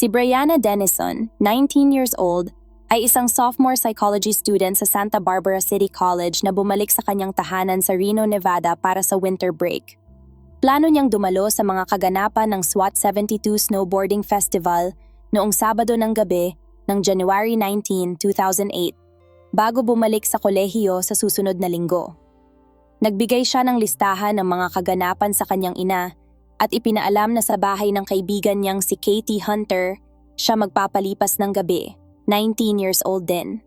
Si Brianna Denison, 19 years old, ay isang sophomore psychology student sa Santa Barbara City College na bumalik sa kanyang tahanan sa Reno, Nevada para sa winter break. Plano niyang dumalo sa mga kaganapan ng SWAT 72 Snowboarding Festival noong Sabado ng gabi ng January 19, 2008, bago bumalik sa kolehiyo sa susunod na linggo. Nagbigay siya ng listahan ng mga kaganapan sa kanyang ina at ipinaalam na sa bahay ng kaibigan niyang si Katie Hunter, siya magpapalipas ng gabi, 19 years old din.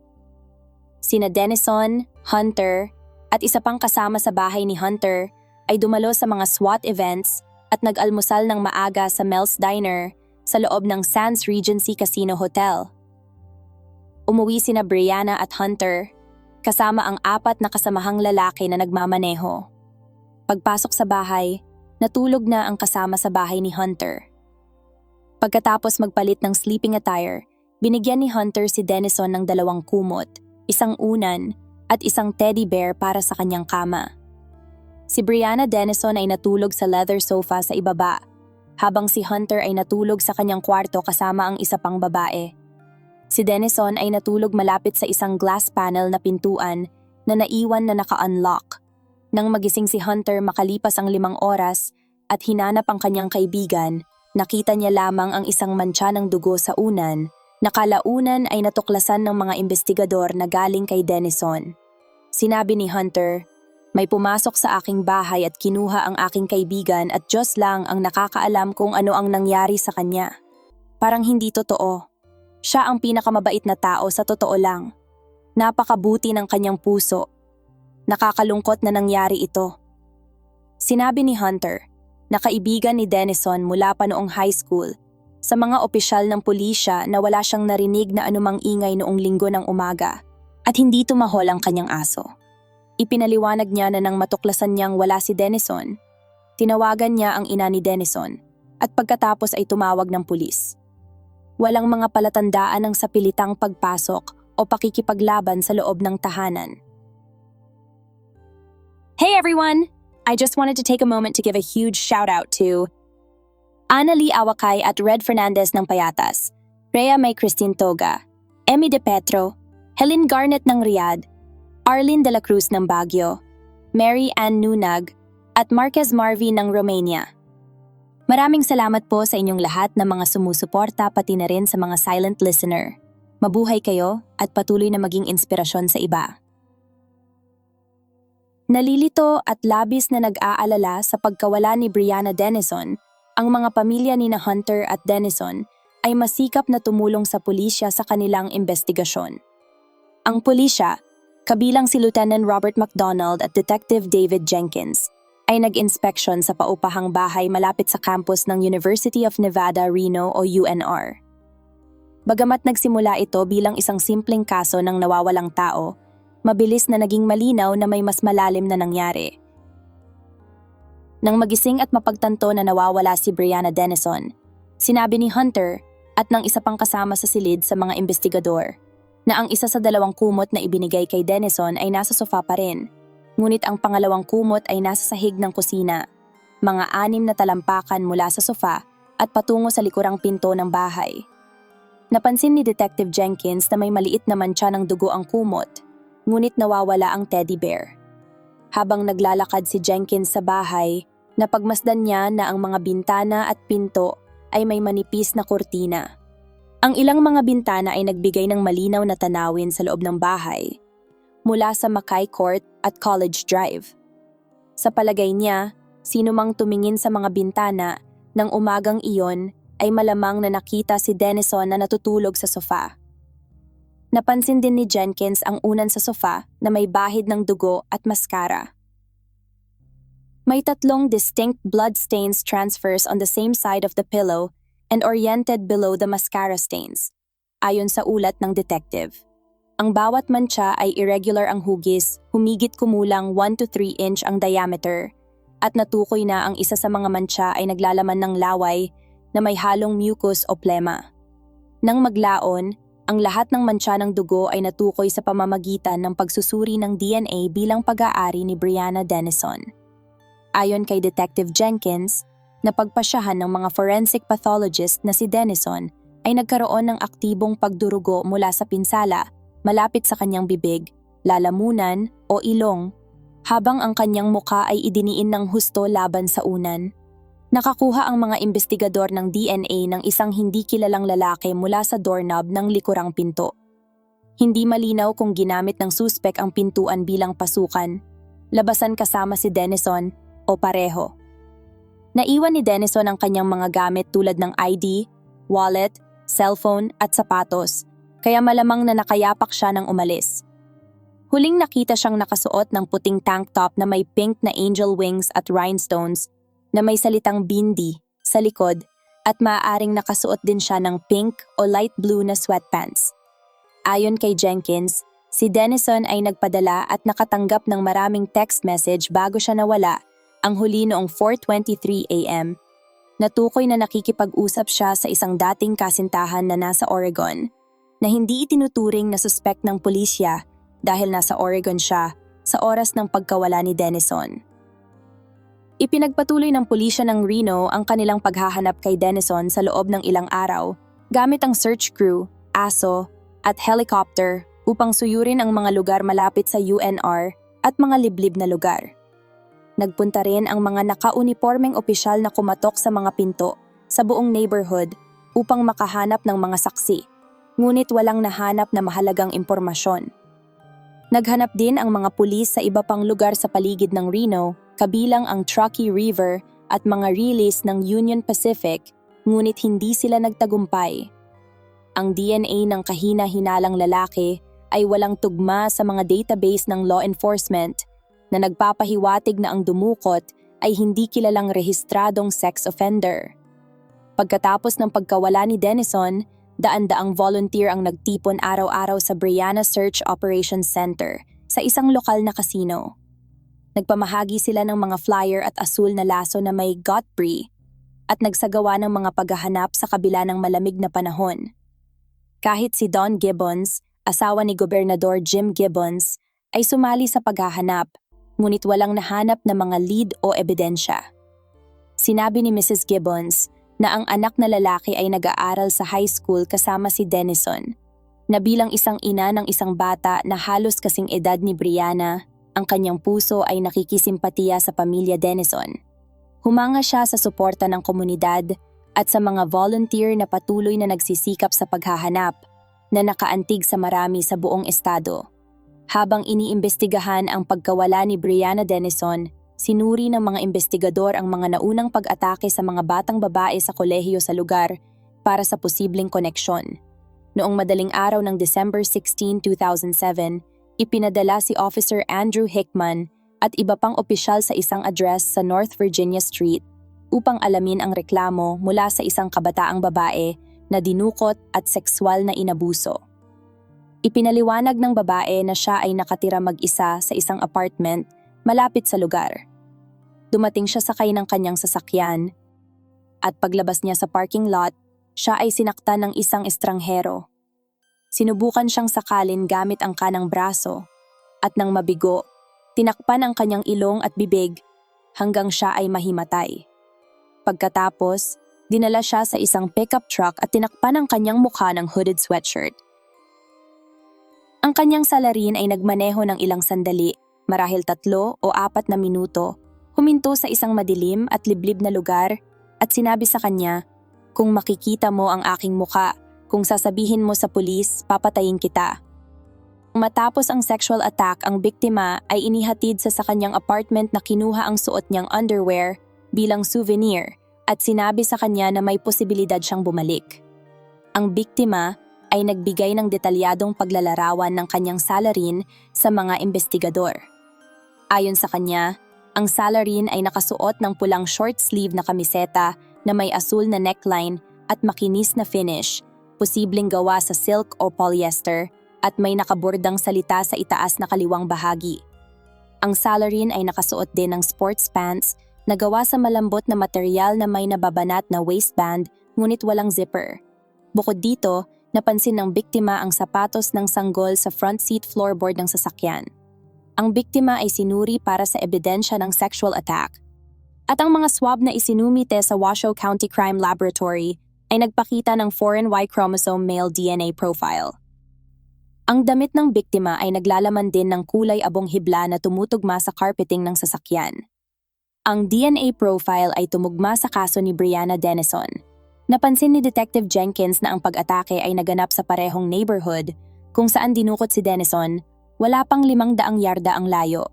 Sina Denison, Hunter, at isa pang kasama sa bahay ni Hunter ay dumalo sa mga SWAT events at nag-almusal ng maaga sa Mel's Diner sa loob ng Sands Regency Casino Hotel. Umuwi sina Brianna at Hunter kasama ang apat na kasamahang lalaki na nagmamaneho. Pagpasok sa bahay, natulog na ang kasama sa bahay ni Hunter. Pagkatapos magpalit ng sleeping attire, binigyan ni Hunter si Denison ng dalawang kumot, isang unan, at isang teddy bear para sa kanyang kama. Si Brianna Denison ay natulog sa leather sofa sa ibaba, habang si Hunter ay natulog sa kanyang kwarto kasama ang isa pang babae. Si Denison ay natulog malapit sa isang glass panel na pintuan na naiwan na naka-unlock. Nang magising si Hunter makalipas ang limang oras at hinanap ang kanyang kaibigan, nakita niya lamang ang isang mantsa ng dugo sa unan na kalaunan ay natuklasan ng mga investigador na galing kay Denison. Sinabi ni Hunter, may pumasok sa aking bahay at kinuha ang aking kaibigan at Diyos lang ang nakakaalam kung ano ang nangyari sa kanya. Parang hindi totoo. Siya ang pinakamabait na tao sa totoo lang. Napakabuti ng kanyang puso. Nakakalungkot na nangyari ito. Sinabi ni Hunter, na kaibigan ni Denison mula pa noong high school, sa mga opisyal ng pulisya na wala siyang narinig na anumang ingay noong linggo ng umaga at hindi tumahol ang kanyang aso. Ipinaliwanag niya na nang matuklasan niyang wala si Denison, tinawagan niya ang ina ni Denison at pagkatapos ay tumawag ng pulis. Walang mga palatandaan ng sapilitang pagpasok o pakikipaglaban sa loob ng tahanan. Hey everyone! I just wanted to take a moment to give a huge shout out to Annalie Awakay at Red Fernandez ng Payatas, Rhea May Christine Toga, Emmy De Petro, Helen Garnet ng Riyadh, Arlene De La Cruz ng Baguio, Mary Ann Nunag, at Marquez Marvy ng Romania. Maraming salamat po sa inyong lahat na mga sumusuporta pati na rin sa mga silent listener. Mabuhay kayo at patuloy na maging inspirasyon sa iba. Nalilito at labis na nag-aalala sa pagkawala ni Brianna Denison, ang mga pamilya ni na Hunter at Denison ay masikap na tumulong sa pulisya sa kanilang investigasyon. Ang pulisya, kabilang si Lieutenant Robert McDonald at Detective David Jenkins, ay nag-inspeksyon sa paupahang bahay malapit sa campus ng University of Nevada, Reno o UNR. Bagamat nagsimula ito bilang isang simpleng kaso ng nawawalang tao, mabilis na naging malinaw na may mas malalim na nangyari. Nang magising at mapagtanto na nawawala si Brianna Denison, sinabi ni Hunter at ng isa pang kasama sa silid sa mga investigador na ang isa sa dalawang kumot na ibinigay kay Denison ay nasa sofa pa rin ngunit ang pangalawang kumot ay nasa sahig ng kusina, mga anim na talampakan mula sa sofa at patungo sa likurang pinto ng bahay. Napansin ni Detective Jenkins na may maliit na mancha ng dugo ang kumot, ngunit nawawala ang teddy bear. Habang naglalakad si Jenkins sa bahay, napagmasdan niya na ang mga bintana at pinto ay may manipis na kurtina. Ang ilang mga bintana ay nagbigay ng malinaw na tanawin sa loob ng bahay, mula sa Mackay Court at College Drive. Sa palagay niya, sino mang tumingin sa mga bintana ng umagang iyon ay malamang na nakita si Denison na natutulog sa sofa. Napansin din ni Jenkins ang unan sa sofa na may bahid ng dugo at maskara. May tatlong distinct blood stains transfers on the same side of the pillow and oriented below the mascara stains, ayon sa ulat ng detective. Ang bawat mancha ay irregular ang hugis, humigit kumulang 1 to 3 inch ang diameter, at natukoy na ang isa sa mga mancha ay naglalaman ng laway na may halong mucus o plema. Nang maglaon, ang lahat ng mancha ng dugo ay natukoy sa pamamagitan ng pagsusuri ng DNA bilang pag-aari ni Brianna Denison. Ayon kay Detective Jenkins, napagpasyahan ng mga forensic pathologist na si Denison ay nagkaroon ng aktibong pagdurugo mula sa pinsala malapit sa kanyang bibig, lalamunan o ilong, habang ang kanyang muka ay idiniin ng husto laban sa unan. Nakakuha ang mga investigador ng DNA ng isang hindi kilalang lalaki mula sa doorknob ng likurang pinto. Hindi malinaw kung ginamit ng suspek ang pintuan bilang pasukan, labasan kasama si Denison o pareho. Naiwan ni Denison ang kanyang mga gamit tulad ng ID, wallet, cellphone at sapatos, kaya malamang na nakayapak siya nang umalis. Huling nakita siyang nakasuot ng puting tank top na may pink na angel wings at rhinestones na may salitang bindi sa likod at maaaring nakasuot din siya ng pink o light blue na sweatpants. Ayon kay Jenkins, si Denison ay nagpadala at nakatanggap ng maraming text message bago siya nawala, ang huli noong 4.23 a.m. Natukoy na nakikipag-usap siya sa isang dating kasintahan na nasa Oregon, na hindi itinuturing na suspect ng pulisya dahil nasa Oregon siya sa oras ng pagkawala ni Denison. Ipinagpatuloy ng pulisya ng Reno ang kanilang paghahanap kay Denison sa loob ng ilang araw gamit ang search crew, aso, at helicopter upang suyurin ang mga lugar malapit sa UNR at mga liblib na lugar. Nagpunta rin ang mga naka-uniformeng opisyal na kumatok sa mga pinto sa buong neighborhood upang makahanap ng mga saksi, ngunit walang nahanap na mahalagang impormasyon. Naghanap din ang mga pulis sa iba pang lugar sa paligid ng Reno kabilang ang Truckee River at mga release ng Union Pacific, ngunit hindi sila nagtagumpay. Ang DNA ng kahina-hinalang lalaki ay walang tugma sa mga database ng law enforcement na nagpapahiwatig na ang dumukot ay hindi kilalang rehistradong sex offender. Pagkatapos ng pagkawala ni Denison, daan-daang volunteer ang nagtipon araw-araw sa Brianna Search Operations Center sa isang lokal na kasino. Nagpamahagi sila ng mga flyer at asul na laso na may Godfrey at nagsagawa ng mga paghahanap sa kabila ng malamig na panahon. Kahit si Don Gibbons, asawa ni Gobernador Jim Gibbons, ay sumali sa paghahanap, ngunit walang nahanap na mga lead o ebidensya. Sinabi ni Mrs. Gibbons na ang anak na lalaki ay nag-aaral sa high school kasama si Denison, na bilang isang ina ng isang bata na halos kasing edad ni Brianna, ang kanyang puso ay nakikisimpatiya sa pamilya Denison. Humanga siya sa suporta ng komunidad at sa mga volunteer na patuloy na nagsisikap sa paghahanap na nakaantig sa marami sa buong estado. Habang iniimbestigahan ang pagkawala ni Brianna Denison, sinuri ng mga investigador ang mga naunang pag-atake sa mga batang babae sa kolehiyo sa lugar para sa posibleng koneksyon. Noong madaling araw ng December 16, 2007, ipinadala si Officer Andrew Hickman at iba pang opisyal sa isang address sa North Virginia Street upang alamin ang reklamo mula sa isang kabataang babae na dinukot at sexual na inabuso. Ipinaliwanag ng babae na siya ay nakatira mag-isa sa isang apartment malapit sa lugar. Dumating siya sakay ng kanyang sasakyan at paglabas niya sa parking lot, siya ay sinaktan ng isang estranghero Sinubukan siyang sakalin gamit ang kanang braso at nang mabigo, tinakpan ang kanyang ilong at bibig hanggang siya ay mahimatay. Pagkatapos, dinala siya sa isang pickup truck at tinakpan ang kanyang mukha ng hooded sweatshirt. Ang kanyang salarin ay nagmaneho ng ilang sandali, marahil tatlo o apat na minuto, huminto sa isang madilim at liblib na lugar at sinabi sa kanya, Kung makikita mo ang aking muka, kung sasabihin mo sa pulis, papatayin kita. Matapos ang sexual attack, ang biktima ay inihatid sa sa kanyang apartment na kinuha ang suot niyang underwear bilang souvenir at sinabi sa kanya na may posibilidad siyang bumalik. Ang biktima ay nagbigay ng detalyadong paglalarawan ng kanyang salarin sa mga investigador. Ayon sa kanya, ang salarin ay nakasuot ng pulang short sleeve na kamiseta na may asul na neckline at makinis na finish posibleng gawa sa silk o polyester at may nakabordang salita sa itaas na kaliwang bahagi. Ang salarin ay nakasuot din ng sports pants na gawa sa malambot na material na may nababanat na waistband ngunit walang zipper. Bukod dito, napansin ng biktima ang sapatos ng sanggol sa front seat floorboard ng sasakyan. Ang biktima ay sinuri para sa ebidensya ng sexual attack. At ang mga swab na isinumite sa Washoe County Crime Laboratory ay nagpakita ng foreign Y chromosome male DNA profile. Ang damit ng biktima ay naglalaman din ng kulay abong hibla na tumutugma sa carpeting ng sasakyan. Ang DNA profile ay tumugma sa kaso ni Brianna Denison. Napansin ni Detective Jenkins na ang pag-atake ay naganap sa parehong neighborhood kung saan dinukot si Denison, wala pang limang daang yarda ang layo.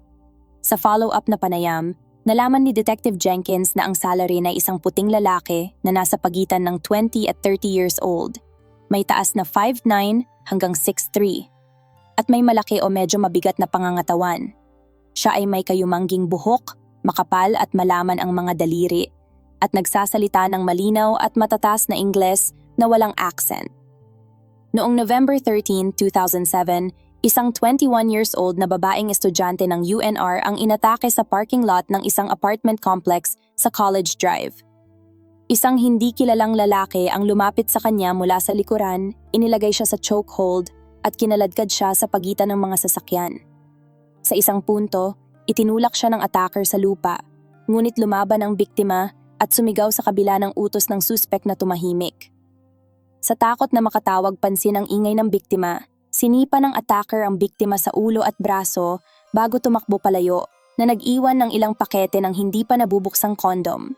Sa follow-up na panayam, nalaman ni Detective Jenkins na ang salary ay isang puting lalaki na nasa pagitan ng 20 at 30 years old. May taas na 5'9 hanggang 6'3 at may malaki o medyo mabigat na pangangatawan. Siya ay may kayumangging buhok, makapal at malaman ang mga daliri at nagsasalita ng malinaw at matatas na Ingles na walang accent. Noong November 13, 2007, isang 21 years old na babaeng estudyante ng UNR ang inatake sa parking lot ng isang apartment complex sa College Drive. Isang hindi kilalang lalaki ang lumapit sa kanya mula sa likuran, inilagay siya sa chokehold at kinaladkad siya sa pagitan ng mga sasakyan. Sa isang punto, itinulak siya ng attacker sa lupa, ngunit lumaban ang biktima at sumigaw sa kabila ng utos ng suspect na tumahimik. Sa takot na makatawag pansin ang ingay ng biktima, sinipa ng attacker ang biktima sa ulo at braso bago tumakbo palayo na nag-iwan ng ilang pakete ng hindi pa nabubuksang kondom.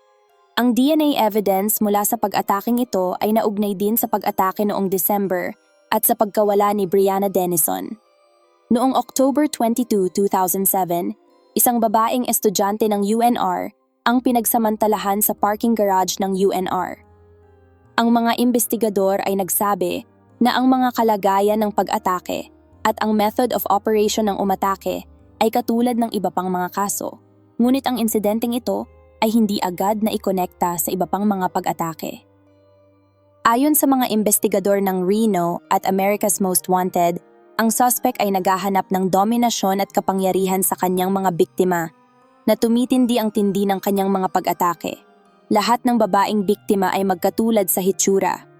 Ang DNA evidence mula sa pag-ataking ito ay naugnay din sa pag-atake noong December at sa pagkawala ni Brianna Denison. Noong October 22, 2007, isang babaeng estudyante ng UNR ang pinagsamantalahan sa parking garage ng UNR. Ang mga investigador ay nagsabi na ang mga kalagayan ng pag-atake at ang method of operation ng umatake ay katulad ng iba pang mga kaso. Ngunit ang insidenteng ito ay hindi agad na ikonekta sa iba pang mga pag-atake. Ayon sa mga investigador ng Reno at America's Most Wanted, ang suspect ay naghahanap ng dominasyon at kapangyarihan sa kanyang mga biktima na tumitindi ang tindi ng kanyang mga pag-atake. Lahat ng babaeng biktima ay magkatulad sa hitsura,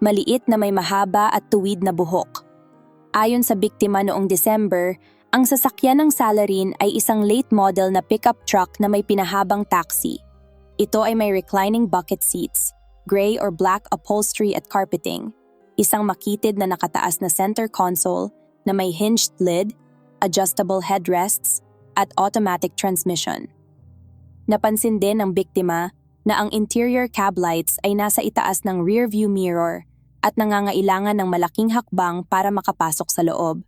maliit na may mahaba at tuwid na buhok. Ayon sa biktima noong December, ang sasakyan ng Salarin ay isang late model na pickup truck na may pinahabang taxi. Ito ay may reclining bucket seats, gray or black upholstery at carpeting, isang makitid na nakataas na center console na may hinged lid, adjustable headrests, at automatic transmission. Napansin din ng biktima na ang interior cab lights ay nasa itaas ng rear view mirror at nangangailangan ng malaking hakbang para makapasok sa loob.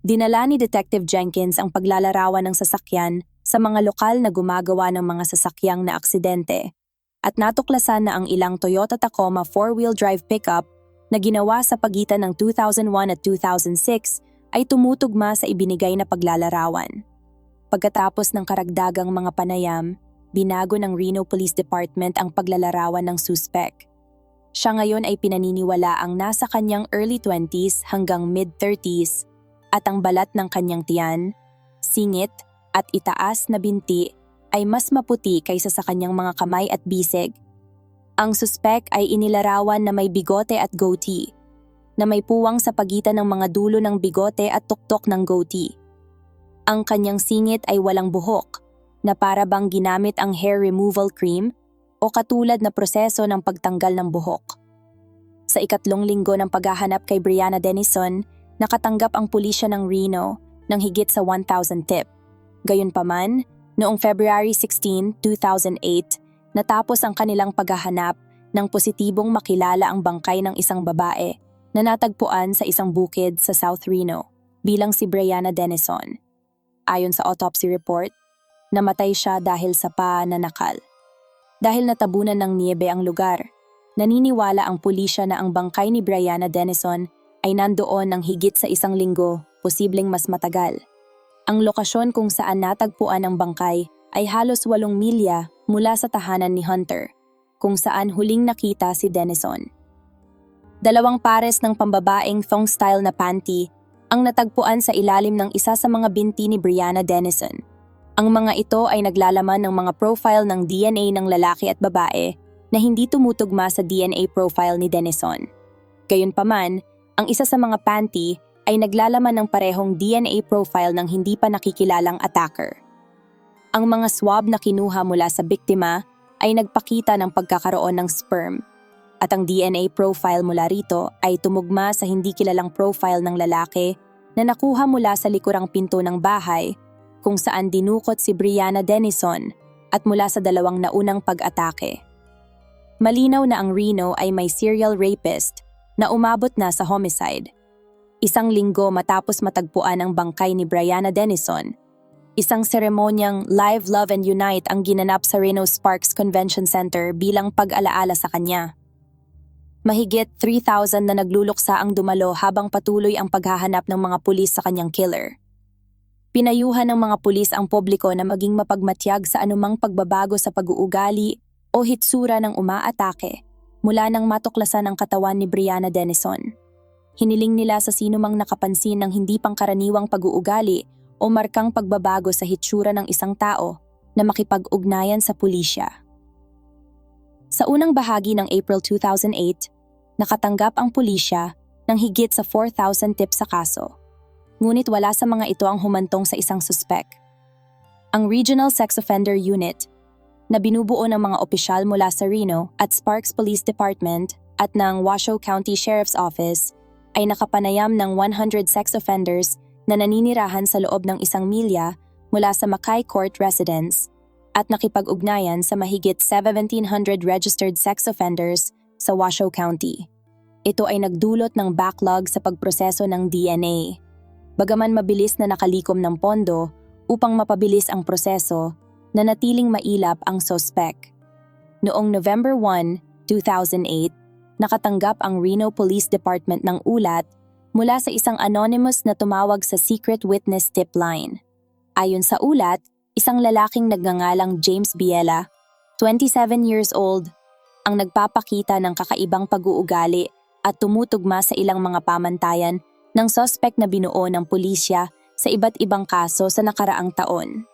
Dinala ni Detective Jenkins ang paglalarawan ng sasakyan sa mga lokal na gumagawa ng mga sasakyang na aksidente at natuklasan na ang ilang Toyota Tacoma four-wheel drive pickup na ginawa sa pagitan ng 2001 at 2006 ay tumutugma sa ibinigay na paglalarawan. Pagkatapos ng karagdagang mga panayam, binago ng Reno Police Department ang paglalarawan ng suspect. Siya ngayon ay pinaniniwala ang nasa kanyang early 20s hanggang mid-30s at ang balat ng kanyang tiyan, singit at itaas na binti ay mas maputi kaysa sa kanyang mga kamay at bisig. Ang suspek ay inilarawan na may bigote at goatee, na may puwang sa pagitan ng mga dulo ng bigote at tuktok ng goatee. Ang kanyang singit ay walang buhok, na para bang ginamit ang hair removal cream o katulad na proseso ng pagtanggal ng buhok. Sa ikatlong linggo ng paghahanap kay Brianna Denison, nakatanggap ang pulisya ng Reno ng higit sa 1,000 tip. Gayunpaman, noong February 16, 2008, natapos ang kanilang paghahanap ng positibong makilala ang bangkay ng isang babae na natagpuan sa isang bukid sa South Reno bilang si Brianna Denison. Ayon sa autopsy report, namatay siya dahil sa pananakal. Dahil natabunan ng niebe ang lugar, naniniwala ang pulisya na ang bangkay ni Brianna Denison ay nandoon ng higit sa isang linggo, posibleng mas matagal. Ang lokasyon kung saan natagpuan ang bangkay ay halos walong milya mula sa tahanan ni Hunter, kung saan huling nakita si Denison. Dalawang pares ng pambabaeng thong-style na panty ang natagpuan sa ilalim ng isa sa mga binti ni Brianna Denison. Ang mga ito ay naglalaman ng mga profile ng DNA ng lalaki at babae na hindi tumutugma sa DNA profile ni Denison. Gayunpaman, ang isa sa mga panty ay naglalaman ng parehong DNA profile ng hindi pa nakikilalang attacker. Ang mga swab na kinuha mula sa biktima ay nagpakita ng pagkakaroon ng sperm. At ang DNA profile mula rito ay tumugma sa hindi kilalang profile ng lalaki na nakuha mula sa likurang pinto ng bahay kung saan dinukot si Brianna Denison at mula sa dalawang naunang pag-atake. Malinaw na ang Reno ay may serial rapist na umabot na sa homicide. Isang linggo matapos matagpuan ang bangkay ni Brianna Denison, isang seremonyang Live Love and Unite ang ginanap sa Reno Sparks Convention Center bilang pag-alaala sa kanya. Mahigit 3,000 na nagluluksa ang dumalo habang patuloy ang paghahanap ng mga pulis sa kanyang killer. Pinayuhan ng mga pulis ang publiko na maging mapagmatyag sa anumang pagbabago sa pag-uugali o hitsura ng umaatake mula nang matuklasan ang katawan ni Brianna Denison. Hiniling nila sa sinumang nakapansin ng hindi pangkaraniwang pag-uugali o markang pagbabago sa hitsura ng isang tao na makipag-ugnayan sa pulisya. Sa unang bahagi ng April 2008, nakatanggap ang pulisya ng higit sa 4,000 tips sa kaso. Ngunit wala sa mga ito ang humantong sa isang suspek. Ang Regional Sex Offender Unit, na binubuo ng mga opisyal mula sa Reno at Sparks Police Department at ng Washoe County Sheriff's Office, ay nakapanayam ng 100 sex offenders na naninirahan sa loob ng isang milya mula sa Mackay Court residence at nakipag-ugnayan sa mahigit 1,700 registered sex offenders sa Washoe County. Ito ay nagdulot ng backlog sa pagproseso ng DNA. Bagaman mabilis na nakalikom ng pondo upang mapabilis ang proseso, nanatiling mailap ang sospek. Noong November 1, 2008, nakatanggap ang Reno Police Department ng ulat mula sa isang anonymous na tumawag sa secret witness tip line. Ayon sa ulat, isang lalaking nagngangalang James Biela, 27 years old, ang nagpapakita ng kakaibang pag-uugali at tumutugma sa ilang mga pamantayan ng sospek na binuo ng pulisya sa iba't ibang kaso sa nakaraang taon.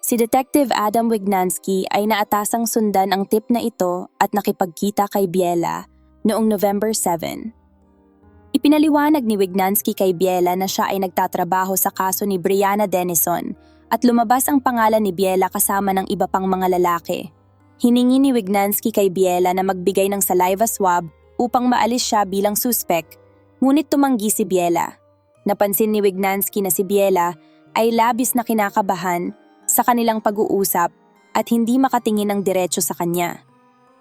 Si Detective Adam Wignansky ay naatasang sundan ang tip na ito at nakipagkita kay Biela noong November 7. Ipinaliwanag ni Wignansky kay Biela na siya ay nagtatrabaho sa kaso ni Brianna Denison at lumabas ang pangalan ni Biela kasama ng iba pang mga lalaki. Hiningi ni Wignansky kay Biela na magbigay ng saliva swab upang maalis siya bilang suspek, ngunit tumanggi si Biela. Napansin ni Wignansky na si Biela ay labis na kinakabahan sa kanilang pag-uusap at hindi makatingin ng diretsyo sa kanya.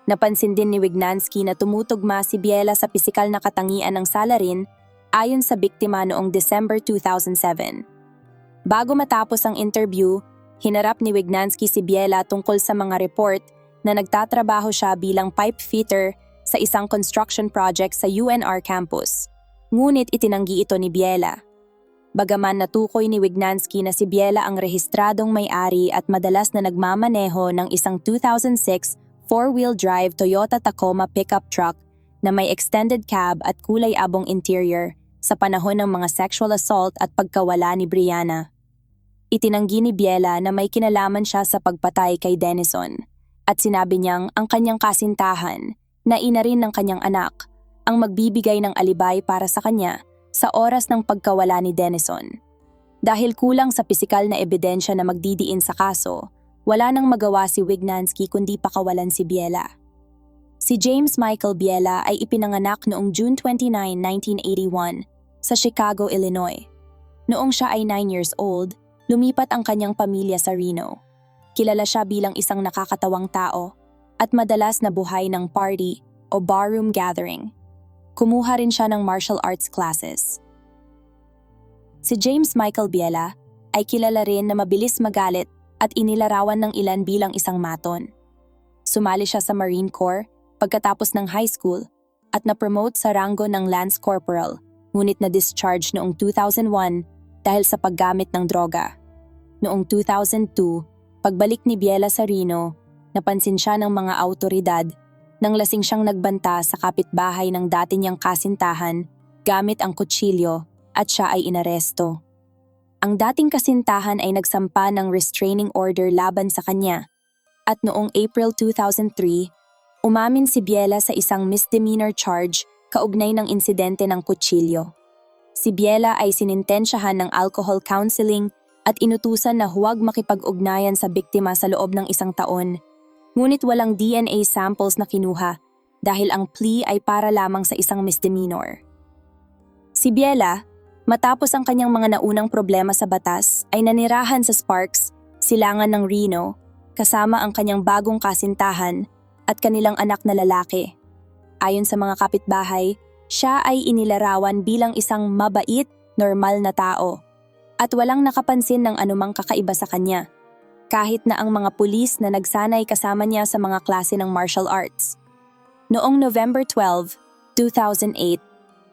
Napansin din ni Wignansky na tumutugma si Biela sa pisikal na katangian ng salarin ayon sa biktima noong December 2007. Bago matapos ang interview, hinarap ni Wignansky si Biela tungkol sa mga report na nagtatrabaho siya bilang pipe fitter sa isang construction project sa UNR campus. Ngunit itinanggi ito ni Biela. Bagaman natukoy ni Wignansky na si Biela ang rehistradong may-ari at madalas na nagmamaneho ng isang 2006 four-wheel drive Toyota Tacoma pickup truck na may extended cab at kulay abong interior sa panahon ng mga sexual assault at pagkawala ni Brianna. Itinanggi ni Biela na may kinalaman siya sa pagpatay kay Denison at sinabi niyang ang kanyang kasintahan na ina rin ng kanyang anak ang magbibigay ng alibay para sa kanya sa oras ng pagkawala ni Denison. Dahil kulang sa pisikal na ebidensya na magdidiin sa kaso, wala nang magawa si Wignansky kundi pakawalan si Biela. Si James Michael Biela ay ipinanganak noong June 29, 1981 sa Chicago, Illinois. Noong siya ay 9 years old, lumipat ang kanyang pamilya sa Reno. Kilala siya bilang isang nakakatawang tao at madalas na buhay ng party o barroom gathering. Kumuha rin siya ng martial arts classes. Si James Michael Biela ay kilala rin na mabilis magalit at inilarawan ng ilan bilang isang maton. Sumali siya sa Marine Corps pagkatapos ng high school at na-promote sa rango ng Lance Corporal, ngunit na-discharge noong 2001 dahil sa paggamit ng droga. Noong 2002, pagbalik ni Biela sa Reno, napansin siya ng mga autoridad nang lasing siyang nagbanta sa kapitbahay ng dati niyang kasintahan gamit ang kutsilyo at siya ay inaresto. Ang dating kasintahan ay nagsampa ng restraining order laban sa kanya at noong April 2003, umamin si Biela sa isang misdemeanor charge kaugnay ng insidente ng kutsilyo. Si Biela ay sinintensyahan ng alcohol counseling at inutusan na huwag makipag-ugnayan sa biktima sa loob ng isang taon, ngunit walang DNA samples na kinuha dahil ang plea ay para lamang sa isang misdemeanor. Si Biela, matapos ang kanyang mga naunang problema sa batas, ay nanirahan sa Sparks, silangan ng Reno, kasama ang kanyang bagong kasintahan at kanilang anak na lalaki. Ayon sa mga kapitbahay, siya ay inilarawan bilang isang mabait, normal na tao at walang nakapansin ng anumang kakaiba sa kanya. Kahit na ang mga pulis na nagsanay kasama niya sa mga klase ng martial arts. Noong November 12, 2008,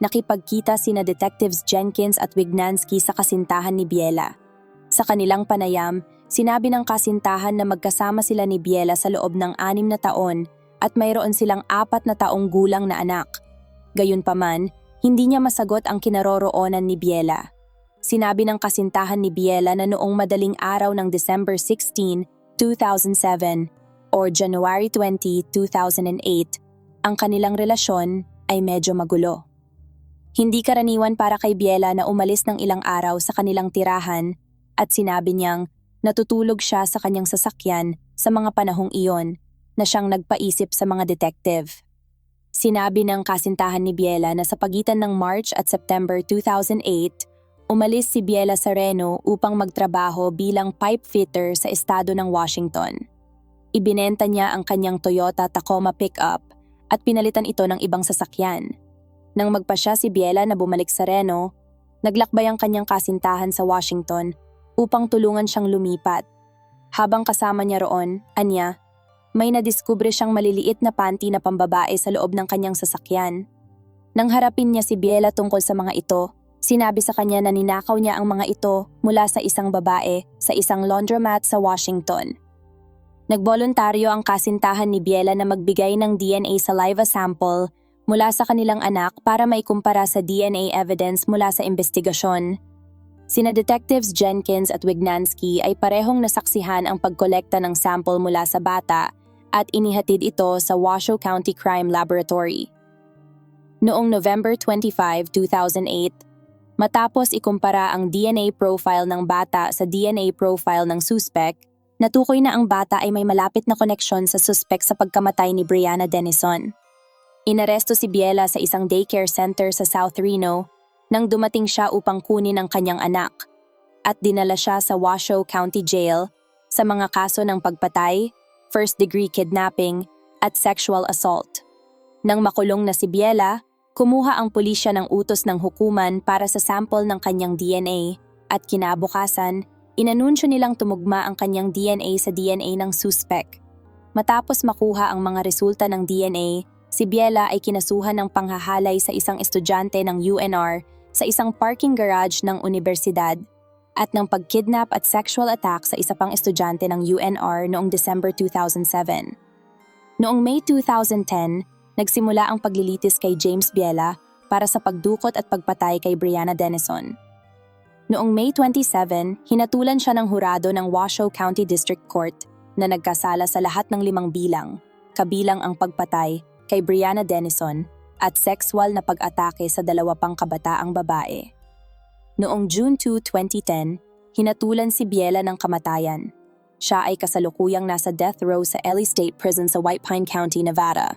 nakipagkita sina Detectives Jenkins at Wignansky sa kasintahan ni Biela. Sa kanilang panayam, sinabi ng kasintahan na magkasama sila ni Biela sa loob ng anim na taon at mayroon silang apat na taong gulang na anak. Gayunpaman, hindi niya masagot ang kinaroroonan ni Biela. Sinabi ng kasintahan ni Biela na noong madaling araw ng December 16, 2007 or January 20, 2008, ang kanilang relasyon ay medyo magulo. Hindi karaniwan para kay Biela na umalis ng ilang araw sa kanilang tirahan at sinabi niyang natutulog siya sa kanyang sasakyan sa mga panahong iyon na siyang nagpaisip sa mga detective. Sinabi ng kasintahan ni Biela na sa pagitan ng March at September 2008, umalis si Biela Sereno upang magtrabaho bilang pipe fitter sa estado ng Washington. Ibinenta niya ang kanyang Toyota Tacoma pickup at pinalitan ito ng ibang sasakyan. Nang magpasya si Biela na bumalik sa Reno, naglakbay ang kanyang kasintahan sa Washington upang tulungan siyang lumipat. Habang kasama niya roon, anya, may nadiskubre siyang maliliit na panty na pambabae sa loob ng kanyang sasakyan. Nang harapin niya si Biela tungkol sa mga ito, Sinabi sa kanya na ninakaw niya ang mga ito mula sa isang babae sa isang laundromat sa Washington. Nagboluntaryo ang kasintahan ni Biela na magbigay ng DNA saliva sample mula sa kanilang anak para maikumpara sa DNA evidence mula sa investigasyon. Sina Detectives Jenkins at Wignansky ay parehong nasaksihan ang pagkolekta ng sample mula sa bata at inihatid ito sa Washoe County Crime Laboratory. Noong November 25, 2008, Matapos ikumpara ang DNA profile ng bata sa DNA profile ng suspect, natukoy na ang bata ay may malapit na koneksyon sa suspect sa pagkamatay ni Brianna Denison. Inaresto si Biela sa isang daycare center sa South Reno nang dumating siya upang kunin ang kanyang anak at dinala siya sa Washoe County Jail sa mga kaso ng pagpatay, first-degree kidnapping at sexual assault. Nang makulong na si Biela, Kumuha ang pulisya ng utos ng hukuman para sa sample ng kanyang DNA at kinabukasan, inanunsyo nilang tumugma ang kanyang DNA sa DNA ng suspect. Matapos makuha ang mga resulta ng DNA, si Biela ay kinasuhan ng panghahalay sa isang estudyante ng UNR sa isang parking garage ng universidad at ng pagkidnap at sexual attack sa isa pang estudyante ng UNR noong December 2007. Noong May 2010, nagsimula ang paglilitis kay James Biela para sa pagdukot at pagpatay kay Brianna Denison. Noong May 27, hinatulan siya ng hurado ng Washoe County District Court na nagkasala sa lahat ng limang bilang, kabilang ang pagpatay kay Brianna Denison at sexual na pag-atake sa dalawa pang kabataang babae. Noong June 2, 2010, hinatulan si Biela ng kamatayan. Siya ay kasalukuyang nasa death row sa Ellie State Prison sa White Pine County, Nevada.